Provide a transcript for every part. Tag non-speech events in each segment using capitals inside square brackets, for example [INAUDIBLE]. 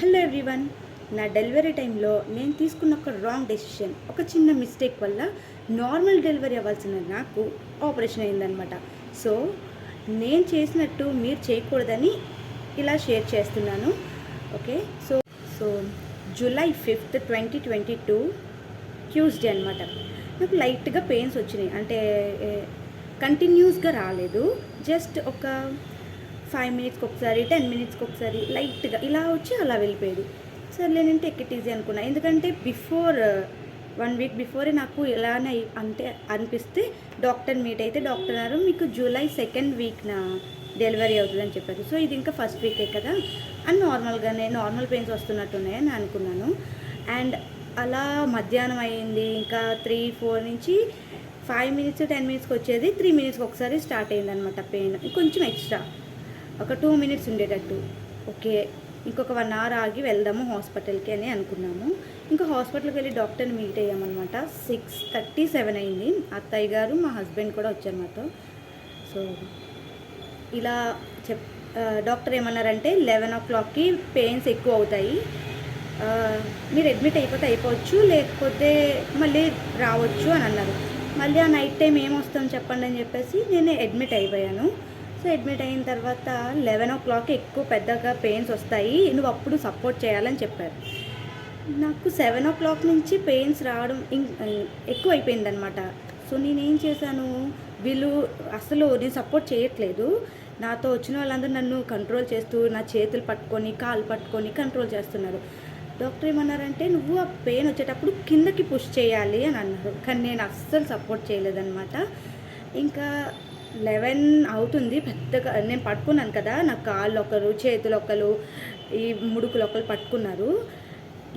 Hello everyone నా delivery టైంలో నేను తీసుకున్న ఒక రాంగ్ డెసిషన్ ఒక చిన్న మిస్టేక్ వల్ల నార్మల్ డెలివరీ అవ్వాల్సిన నాకు ఆపరేషన్ అయిందనమాట సో నేను చేసినట్టు మీరు చేయకూడదని ఇలా షేర్ చేస్తున్నాను. Okay so so July fifth twenty twenty two Tuesday అనమాట నాకు లైట్గా పెయిన్స్ వచ్చినాయి. అంటే eh, కంటిన్యూస్గా రాలేదు. జస్ట్ ఒక ఫైవ్ మినిట్స్కి ఒకసారి టెన్ మినిట్స్కి ఒకసారి లైట్గా ఇలా వచ్చి అలా వెళ్ళిపోయేది. సర్లేనంటే ఎక్కిట్ ఈజీ అనుకున్నా. ఎందుకంటే బిఫోర్ వన్ వీక్ బిఫోరే నాకు ఎలానే అంటే అనిపిస్తే డాక్టర్ మీట్ అయితే డాక్టర్ అన్నారు మీకు జూలై సెకండ్ వీక్న డెలివరీ అవుతుందని చెప్పారు. సో ఇది ఇంకా ఫస్ట్ వీకే కదా? అండ్ నార్మల్గానే నార్మల్ పెయిన్స్ వస్తున్నట్టున్నాయని అనుకున్నాను. అండ్ అలా మధ్యాహ్నం అయ్యింది. ఇంకా త్రీ ఫోర్ నుంచి ఫైవ్ మినిట్స్ టెన్ మినిట్స్కి వచ్చేది. త్రీ మినిట్స్కి ఒకసారి స్టార్ట్ అయింది అనమాట పెయిన్ కొంచెం ఎక్స్ట్రా ఒక టూ మినిట్స్ ఉండేటట్టు. ఓకే ఇంకొక వన్ అవర్ ఆగి వెళ్దాము హాస్పిటల్కి అని అనుకున్నాము. ఇంకా హాస్పిటల్కి వెళ్ళి డాక్టర్ని మీట్ అయ్యామన్నమాట. సిక్స్ థర్టీ సెవెన్ అయింది. అత్తయ్య గారు మా హస్బెండ్ కూడా వచ్చారు మాతో. సో ఇలా చెప్ డాక్టర్ ఏమన్నారంటే లెవెన్ ఓ క్లాక్కి పెయిన్స్ ఎక్కువ అవుతాయి. మీరు అడ్మిట్ అయిపోతే అయిపోవచ్చు లేకపోతే మళ్ళీ రావచ్చు అని అన్నారు. మళ్ళీ ఆ నైట్ టైం ఏమొస్తాం చెప్పండి అని చెప్పేసి నేను అడ్మిట్ అయిపోయాను. సో అడ్మిట్ అయిన తర్వాత లెవెన్ ఓ క్లాక్ ఎక్కువ పెద్దగా పెయిన్స్ వస్తాయి. నువ్వు అప్పుడు సపోర్ట్ చేయాలని చెప్పారు. నాకు సెవెన్ ఓ క్లాక్ నుంచి పెయిన్స్ రావడం ఇం- ఎక్కువ అయిపోయిందనమాట సో నేనేం చేశాను? వీళ్ళు అసలు నేను సపోర్ట్ చేయట్లేదు. నాతో వచ్చిన వాళ్ళందరూ నన్ను కంట్రోల్ చేస్తూ నా చేతులు పట్టుకొని కాలు పట్టుకొని కంట్రోల్ చేస్తున్నారు. డాక్టర్ ఏమన్నారంటే నువ్వు ఆ పెయిన్ వచ్చేటప్పుడు కిందకి పుష్ చేయాలి అని అన్నారు. కానీ నేను అస్సలు సపోర్ట్ చేయలేదన్నమాట. ఇంకా లెవెన్ అవుతుంది పెద్దగా నేను పట్టుకున్నాను కదా నా కాళ్ళు ఒకరు చేతులు ఒకరు ఈ ముడుకులు ఒకరు పట్టుకున్నారు.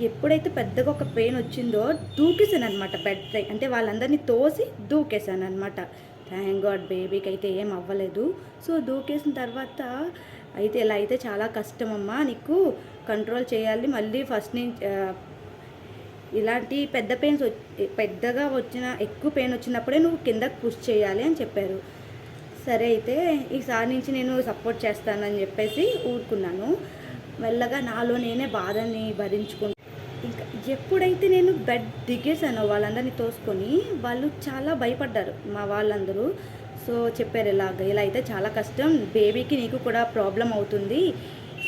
ఎప్పుడైతే పెద్దగా ఒక పెయిన్ వచ్చిందో దూకేసాను అనమాట బెడ్ పై. అంటే వాళ్ళందరినీ తోసి దూకేసాను అనమాట థ్యాంక్ గాడ్ బేబీకి అయితే ఏం అవ్వలేదు. సో దూకేసిన తర్వాత అయితే ఇలా అయితే చాలా కష్టం అమ్మా నీకు కంట్రోల్ చేయాలి. మళ్ళీ ఫస్ట్ నుంచి ఇలాంటి పెద్ద పెయిన్స్ పెద్దగా వచ్చిన ఎక్కువ పెయిన్ వచ్చినప్పుడే నువ్వు కిందకు పుష్ చేయాలి అని చెప్పారు. సరే అయితే ఈసారి నుంచి నేను సపోర్ట్ చేస్తానని చెప్పేసి ఊరుకున్నాను. మెల్లగా నాలో నేనే బాధని భరించుకున్నాను ఇంకా ఎప్పుడైతే నేను బెడ్ దిగేసానో వాళ్ళందరినీ తోసుకొని వాళ్ళు చాలా భయపడ్డారు మా వాళ్ళందరూ. సో చెప్పారు ఇలాగ ఇలా అయితే చాలా కష్టం బేబీకి నీకు కూడా ప్రాబ్లం అవుతుంది.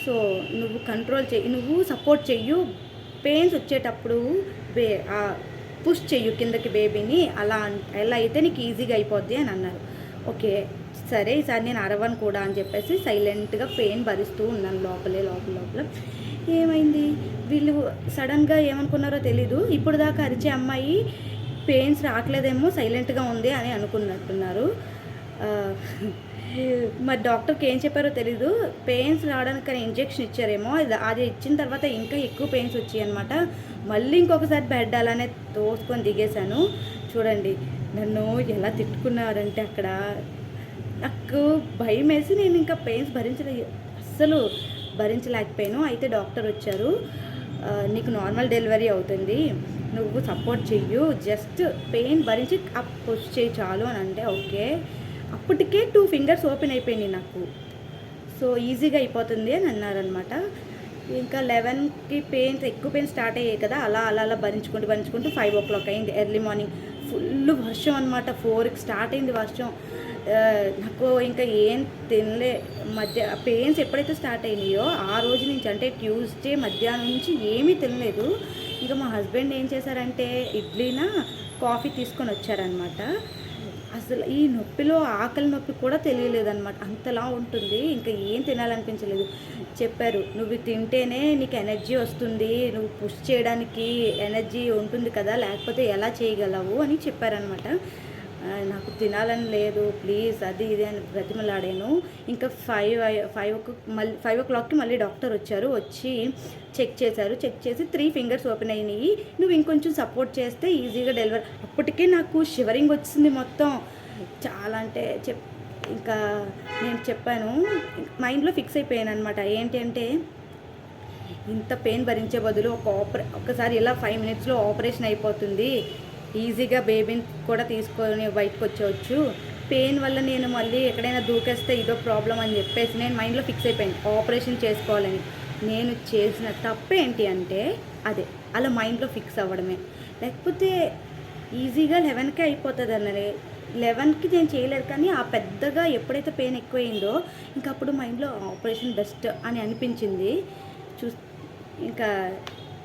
సో నువ్వు కంట్రోల్ చెయ్యి నువ్వు సపోర్ట్ చెయ్యు. పెయిన్స్ వచ్చేటప్పుడు బే పుష్ చెయ్యు కిందకి బేబీని. అలా ఎలా అయితే నీకు ఈజీగా అయిపోద్ది అని అన్నారు. ఓకే సరే ఈసారి నేను అరవను కూడా అని చెప్పేసి సైలెంట్గా పెయిన్ భరిస్తూ ఉన్నాను లోపలే లోపల లోపల. ఏమైంది? వీళ్ళు సడన్గా ఏమనుకున్నారో తెలీదు. ఇప్పుడు దాకా అరిచే అమ్మాయి పెయిన్స్ రావట్లేదేమో సైలెంట్గా ఉంది అని అనుకున్నట్టున్నారు. మరి డాక్టర్కి ఏం చెప్పారో తెలీదు. పెయిన్స్ రావడానికి కానీ ఇంజెక్షన్ ఇచ్చారేమో అది అది ఇచ్చిన తర్వాత ఇంకా ఎక్కువ పెయిన్స్ వచ్చాయి అనమాట మళ్ళీ ఇంకొకసారి బెడ్ అలానే తోసుకొని దిగేశాను. చూడండి నన్ను ఎలా తిట్టుకున్నారంటే అక్కడ నాకు భయం వేసి నేను ఇంకా పెయిన్స్ భరించలే అస్సలు భరించలేకపోయాను. అయితే డాక్టర్ వచ్చారు. నీకు నార్మల్ డెలివరీ అవుతుంది. నువ్వు సపోర్ట్ చెయ్యు. జస్ట్ పెయిన్ భరించి పుష్ చేయి చాలు అని అంటే ఓకే. అప్పటికే టూ ఫింగర్స్ ఓపెన్ అయిపోయింది నాకు. సో ఈజీగా అయిపోతుంది అని అన్నారనమాట ఇంకా లెవెన్కి పెయిన్స్ ఎక్కువ పెయిన్ స్టార్ట్ అయ్యాయి కదా. అలా అలా అలా భరించుకుంటూ భరించుకుంటూ ఫైవ్ ఓ క్లాక్ అయింది. ఎర్లీ మార్నింగ్ ఫుల్ వర్షం అనమాట ఫోర్కి స్టార్ట్ అయింది వర్షం. నాకు ఇంకా ఏం తినలే. మధ్య పెయిన్స్ ఎప్పుడైతే స్టార్ట్ అయినాయో ఆ రోజు నుంచి అంటే ట్యూస్డే మధ్యాహ్నం నుంచి ఏమీ తినలేదు. ఇంకా మా హస్బెండ్ ఏం చేశారంటే ఇడ్లీనా కాఫీ తీసుకొని వచ్చారనమాట అసలు ఈ నొప్పిలో ఆకలి నొప్పి కూడా తెలియలేదన్నమాట. అంతలా ఉంటుంది ఇంకా ఏం తినాలనిపించలేదు. చెప్పారు నువ్వు తింటేనే నీకు ఎనర్జీ వస్తుంది నువ్వు పుష్ చేయడానికి ఎనర్జీ ఉంటుంది కదా లేకపోతే ఎలా చేయగలవు? అని చెప్పారనమాట నాకు తినాలని లేదు ప్లీజ్ అది ఇది అని బ్రతిమలాడాను. ఇంకా ఫైవ్ ఫైవ్ మళ్ళీ ఫైవ్ ఓ క్లాక్కి మళ్ళీ డాక్టర్ వచ్చారు వచ్చి చెక్ చేశారు. చెక్ చేసి త్రీ ఫింగర్స్ ఓపెన్ అయినాయి. నువ్వు ఇంకొంచెం సపోర్ట్ చేస్తే ఈజీగా డెలివరీ అప్పటికే నాకు షివరింగ్ వచ్చింది మొత్తం. చాలా అంటే చెప్ ఇంకా నేను చెప్పాను మైండ్లో ఫిక్స్ అయిపోయాను అనమాట ఏంటి అంటే ఇంత పెయిన్ భరించే బదులు ఒక ఆపరే ఒకసారి ఇలా ఫైవ్ మినిట్స్లో ఆపరేషన్ అయిపోతుంది. ఈజీగా బేబీని కూడా తీసుకొని బయటకు వచ్చేవచ్చు పెయిన్ వల్ల నేను మళ్ళీ ఎక్కడైనా దూకేస్తే ఇదో ప్రాబ్లం అని చెప్పేసి నేను మైండ్లో ఫిక్స్ అయిపోయాను. ఆపరేషన్ చేసుకోవాలని. నేను చేసిన తప్పు ఏంటి అంటే అదే అలా మైండ్లో ఫిక్స్ అవ్వడమే. లేకపోతే ఈజీగా లెవెన్కే అయిపోతుంది అన్నది లెవెన్కి నేను చేయలేదు కానీ ఆ పెద్దగా ఎప్పుడైతే పెయిన్ ఎక్కువైందో ఇంకప్పుడు మైండ్లో ఆపరేషన్ బెస్ట్ అని అనిపించింది. చూ ఇంకా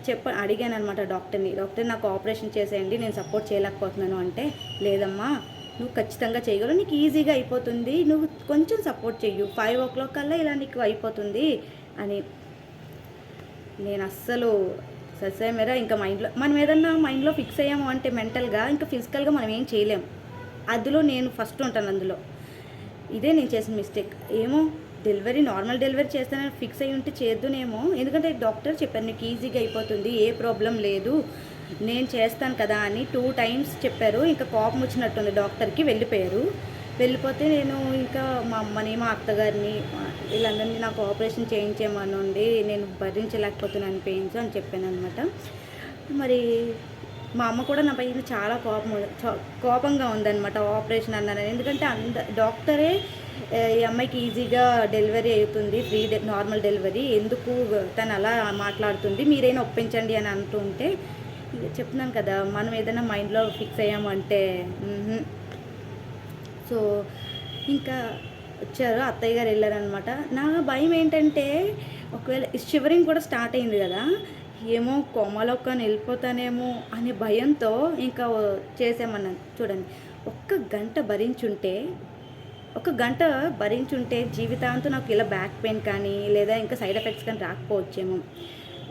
చెప్ప అడిగాను అనమాట డాక్టర్ని. డాక్టర్ నాకు ఆపరేషన్ చేసేయండి నేను సపోర్ట్ చేయలేకపోతున్నాను. అంటే లేదమ్మా నువ్వు ఖచ్చితంగా చేయగలవు. నీకు ఈజీగా అయిపోతుంది. నువ్వు కొంచెం సపోర్ట్ చెయ్యు. ఫైవ్ ఓ క్లాక్ కల్లా ఇలా నీకు అయిపోతుంది. అని నేను అస్సలు ససేమేరా ఇంకా మైండ్లో మనం ఏదన్నా మైండ్లో ఫిక్స్ అయ్యాము అంటే మెంటల్గా ఇంకా ఫిజికల్గా మనం ఏం చేయలేం. అందులో నేను ఫస్ట్ ఉంటాను అందులో. ఇదే నేను చేసిన మిస్టేక్. ఏమో డెలివరీ నార్మల్ డెలివరీ చేస్తానని ఫిక్స్ అయ్యి ఉంటే చేద్దునేమో. ఎందుకంటే డాక్టర్ చెప్పారు నీకు ఈజీగా అయిపోతుంది ఏ ప్రాబ్లం లేదు నేను చేస్తాను కదా అని టూ టైమ్స్ చెప్పారు. ఇంకా కోపం వచ్చినట్టుంది డాక్టర్కి వెళ్ళిపోయారు. వెళ్ళిపోతే నేను ఇంకా మా అమ్మని మా అత్తగారిని వీళ్ళందరినీ నాకు ఆపరేషన్ చేయించేమనుండి నేను భరించలేకపోతున్నాను పెయిన్స్ అని చెప్పాను అనమాట మరి మా అమ్మ కూడా నా పైన చాలా కోపం కోపంగా ఉందన్నమాట ఆపరేషన్ అన్నాను ఎందుకంటే అంద డాక్టరే ఈ అమ్మాయికి ఈజీగా డెలివరీ అవుతుంది ఫ్రీ నార్మల్ డెలివరీ. ఎందుకు తను అలా మాట్లాడుతుంది మీరైనా ఒప్పించండి అని అంటుంటే చెప్తున్నాను కదా మనం ఏదైనా మైండ్లో ఫిక్స్ అయ్యామంటే సో ఇంకా వచ్చారు అత్తయ్య గారు వెళ్ళారనమాట. నా భయం ఏంటంటే ఒకవేళ షివరింగ్ కూడా స్టార్ట్ అయింది కదా ఏమో కోమలోకి వెళ్ళిపోతానేమో అనే భయంతో ఇంకా చేసామన్నాను. చూడండి ఒక్క గంట భరించుంటే ఒక గంట భరించుంటే జీవితాంతం నాకు ఇలా బ్యాక్ పెయిన్ కానీ లేదా ఇంకా సైడ్ ఎఫెక్ట్స్ కానీ రాకపోవచ్చేమో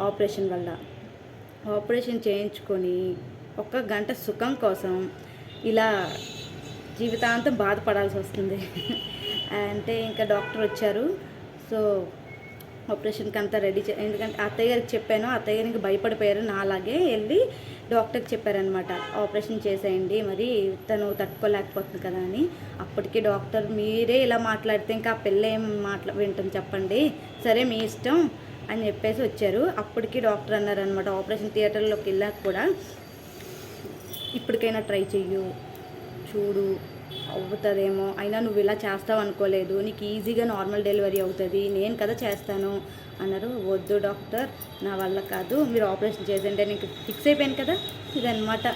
ఆపరేషన్ వల్ల. ఆపరేషన్ చేయించుకొని ఒక గంట సుఖం కోసం ఇలా జీవితాంతం బాధపడాల్సి వస్తుంది. [LAUGHS] అంటే ఇంకా డాక్టర్ వచ్చారు. సో ఆపరేషన్కి అంతా రెడీ చే ఎందుకంటే అత్తయ్య గారికి చెప్పాను అత్తయ్య గారికి భయపడిపోయారు నా అలాగే వెళ్ళి డాక్టర్కి చెప్పారనమాట ఆపరేషన్ చేసేయండి మరి తను తట్టుకోలేకపోతుంది కదా అని. అప్పటికి డాక్టర్ మీరే ఇలా మాట్లాడితే ఇంకా ఆ పిల్ల ఏం మాట్లా వింటుంది చెప్పండి. సరే మీ ఇష్టం అని చెప్పేసి వచ్చారు. అప్పటికి డాక్టర్ అన్నారనమాట ఆపరేషన్ థియేటర్లోకి వెళ్ళాక కూడా ఇప్పటికైనా ట్రై చెయ్యు చూడు అవుతుందేమో. అయినా నువ్వు ఇలా చేస్తావు అనుకోలేదు. నీకు ఈజీగా నార్మల్ డెలివరీ అవుతుంది. నేను కదా చేస్తాను అన్నారు. వద్దు డాక్టర్ నా వల్ల కాదు. మీరు ఆపరేషన్ చేసేయండి నీకు ఫిక్స్ అయిపోయాను కదా. ఇదనమాట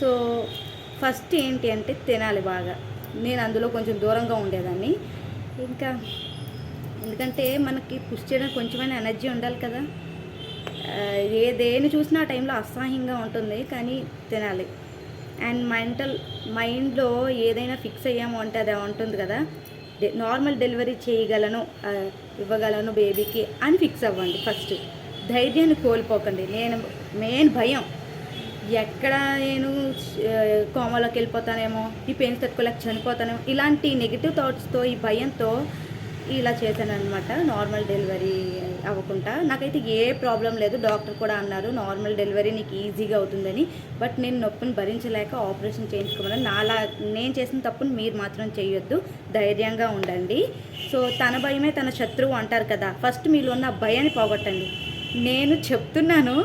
సో ఫస్ట్ ఏంటి అంటే తినాలి బాగా. నేను అందులో కొంచెం దూరంగా ఉండేదాన్ని. ఇంకా ఎందుకంటే మనకి పుష్ చేయడానికి కొంచెమైనా ఎనర్జీ ఉండాలి కదా. ఆ, ఏ దేని చూసినా ఆ టైంలో అసహ్యంగా ఉంటుంది కానీ తినాలి. అండ్ మెంటల్ మైండ్లో ఏదైనా ఫిక్స్ అయ్యాము అంటే అది ఉంటుంది కదా. డె- నార్మల్ డెలివరీ చేయగలను ఇవ్వగలను బేబీకి అని ఫిక్స్ అవ్వండి ఫస్ట్. ధైర్యాన్ని కోల్పోకండి. నేను మెయిన్ భయం. ఎక్కడ నేను కోమలోకి వెళ్ళిపోతానేమో ఈ పెయిన్స్ తట్టుకోలేక చనిపోతానేమో ఇలాంటి నెగిటివ్ థాట్స్తో ఈ భయంతో ఇలా చేశాను అనమాట నార్మల్ డెలివరీ అవ్వకుండా. నాకైతే ఏ ప్రాబ్లం లేదు డాక్టర్ కూడా అన్నారు నార్మల్ డెలివరీ నీకు ఈజీగా అవుతుందని. బట్ నేను నొప్పిని భరించలేక ఆపరేషన్ చేయించుకోమని నాలా నేను చేసిన తప్పుని మీరు మాత్రం చేయొద్దు ధైర్యంగా ఉండండి. సో తన భయమే తన శత్రువు అంటారు కదా ఫస్ట్ మీలో ఉన్న భయాన్ని పోగొట్టండి. నేను చెప్తున్నాను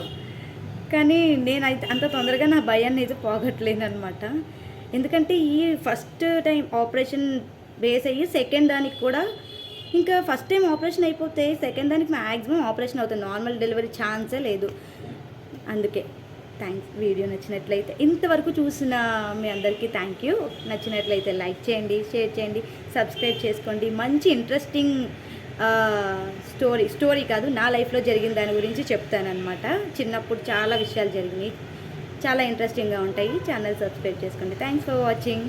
కానీ నేను అంత తొందరగా నా భయాన్ని అయితే పోగొట్టలేను అనమాట ఎందుకంటే ఈ ఫస్ట్ టైం ఆపరేషన్ బేస్ అయ్యి సెకండ్ దానికి కూడా ఇంకా ఫస్ట్ టైం ఆపరేషన్ అయిపోతే సెకండ్ దానికి మ్యాక్సిమం ఆపరేషన్ అవుతుంది. నార్మల్ డెలివరీ ఛాన్సే లేదు. అందుకే థ్యాంక్స్ వీడియో నచ్చినట్లయితే ఇంతవరకు చూసిన మీ అందరికీ థ్యాంక్ యూ. నచ్చినట్లయితే లైక్ చేయండి షేర్ చేయండి సబ్స్క్రైబ్ చేసుకోండి. మంచి ఇంట్రెస్టింగ్ స్టోరీ స్టోరీ కాదు నా లైఫ్లో జరిగిన దాని గురించి చెప్తానమాట చిన్నప్పుడు చాలా విషయాలు జరిగినాయి. చాలా ఇంట్రెస్టింగ్గా ఉంటాయి. ఛానల్ సబ్స్క్రైబ్ చేసుకోండి. Thanks for watching.